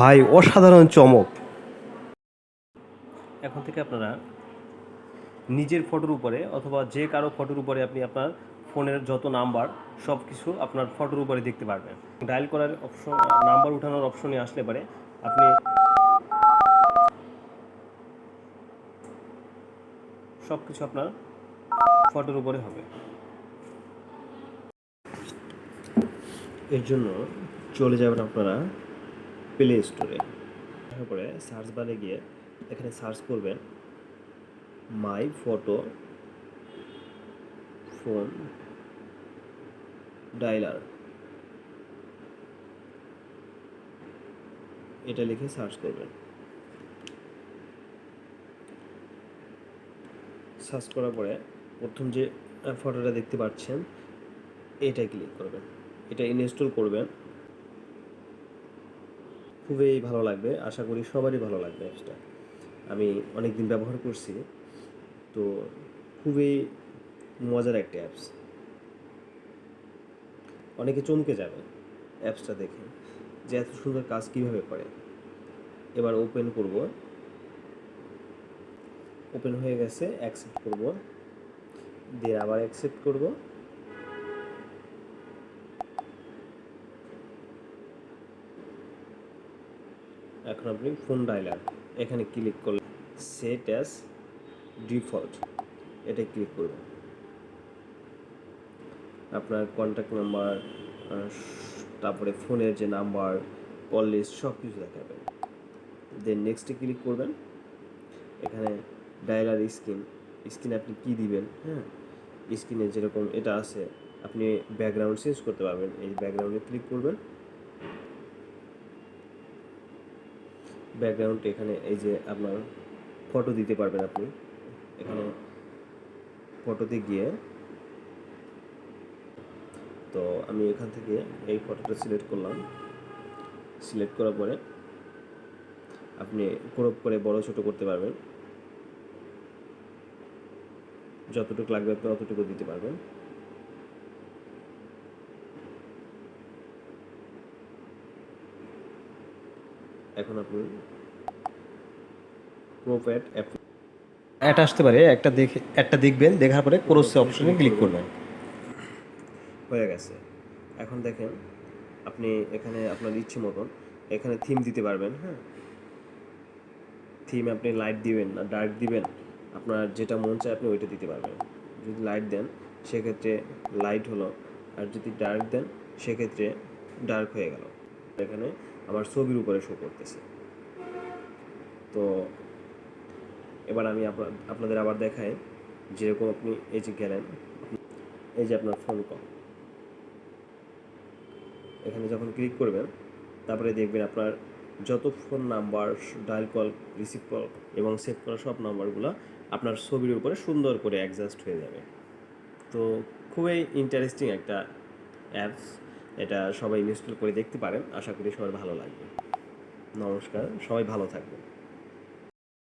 ভাই, অসাধারণ চমক। এখন থেকে আপনারা নিজের ফটোর উপরে অথবা যে কারও ফটোর উপরে আপনি আপনার ফোনের যত নাম্বার সব কিছু আপনার ফটোর উপরে দেখতে পারবেন। ডায়াল করার অপশন নাম্বার উঠানোর অপশনে আসলে পারে। আপনি সব কিছু আপনার ফটোর উপরে হবে। এর জন্য চলে যাবেন আপনারা প্লে স্টোরে তারপরে সার্চ বারে গিয়ে এখানে সার্চ করবেন মাই ফটো ফোন ডাইলার এটা লিখে সার্চ করবেন। সার্চ করার পরে প্রথম যে ফটোটা দেখতে পাচ্ছেন এটা ক্লিক করবেন। এটা ইনস্টল করবেন। খুবই ভালো লাগবে। আশা করি সবারই ভালো লাগবে অ্যাপসটা আমি অনেক দিন ব্যবহার করছি। তো খুবই মজার একটা অ্যাপস অনেকে চমকে যাবে অ্যাপসটা দেখে যে এত সুন্দর কাজ কীভাবে করে। এবার ওপেন করব। ওপেন হয়ে গেছে অ্যাকসেপ্ট করব। দিয়ে আবার অ্যাকসেপ্ট করব। এখন আপনি ফোন ডায়লার এখানে ক্লিক করলে সেট অ্যাস ডিফল্ট, এটা ক্লিক করবেন। আপনার কন্ট্যাক্ট নাম্বার তারপরে ফোনের যে নাম্বার কল লিস্ট সব কিছু দেখাবেন দেন নেক্সটে ক্লিক করবেন। এখানে ডায়লার স্ক্রিন, স্ক্রিনে আপনি কী দিবেন হ্যাঁ? স্ক্রিনে যেরকম এটা আছে, আপনি ব্যাকগ্রাউন্ড চেঞ্জ করতে পারবেন। এই ব্যাকগ্রাউন্ডে ক্লিক করবেন। ব্যাকগ্রাউন্ড এখানে, এই যে আপনার ফটো দিতে পারবেন আপনি। এখানে ফটোতে গিয়ে তো আমি এখান থেকে এই ফটোটা সিলেক্ট করলাম। সিলেক্ট করার পরে আপনি ক্রপ করে বড়, ছোট করতে পারবেন। যতটুকু লাগবে আপনি অতটুকু দিতে পারবেন। এখন আপনি প্রোপ অ্যাড অ্যাপ অ্যাড আসতে পারে একটা দেখে একটা দেখবেন দেখার পরে ক্রোসে অপশনে ক্লিক করবেন। হয়ে গেছে। এখন দেখেন আপনি এখানে আপনার ইচ্ছে মতন এখানে থিম দিতে পারবেন হ্যাঁ? থিম আপনি লাইট দিবেন না ডার্ক দিবেন আপনার যেটা মন চায় আপনি ওইটা দিতে পারবেন। যদি লাইট দেন সেক্ষেত্রে লাইট হলো আর যদি ডার্ক দেন সেক্ষেত্রে ডার্ক হয়ে গেল। এখানে আমার ছবির উপরে শো করতেছে। তো এবার আমি আপনাদের আবার দেখাই যেরকম আপনি এই যে গেলেন, এই যে আপনার ফোন কল এখানে যখন ক্লিক করবেন, তারপরে দেখবেন আপনার যত phone number dial call receive call এবং সেভ করা সব নাম্বারগুলো আপনার ছবির উপরে সুন্দর করে অ্যাডজাস্ট হয়ে যাবে। তো খুবই ইন্টারেস্টিং একটা অ্যাপস এটা সবাই ইনস্টল করে দেখতে পারেন। আশা করি সবার ভালো লাগবে। নমস্কার, সবাই ভালো থাকবেন।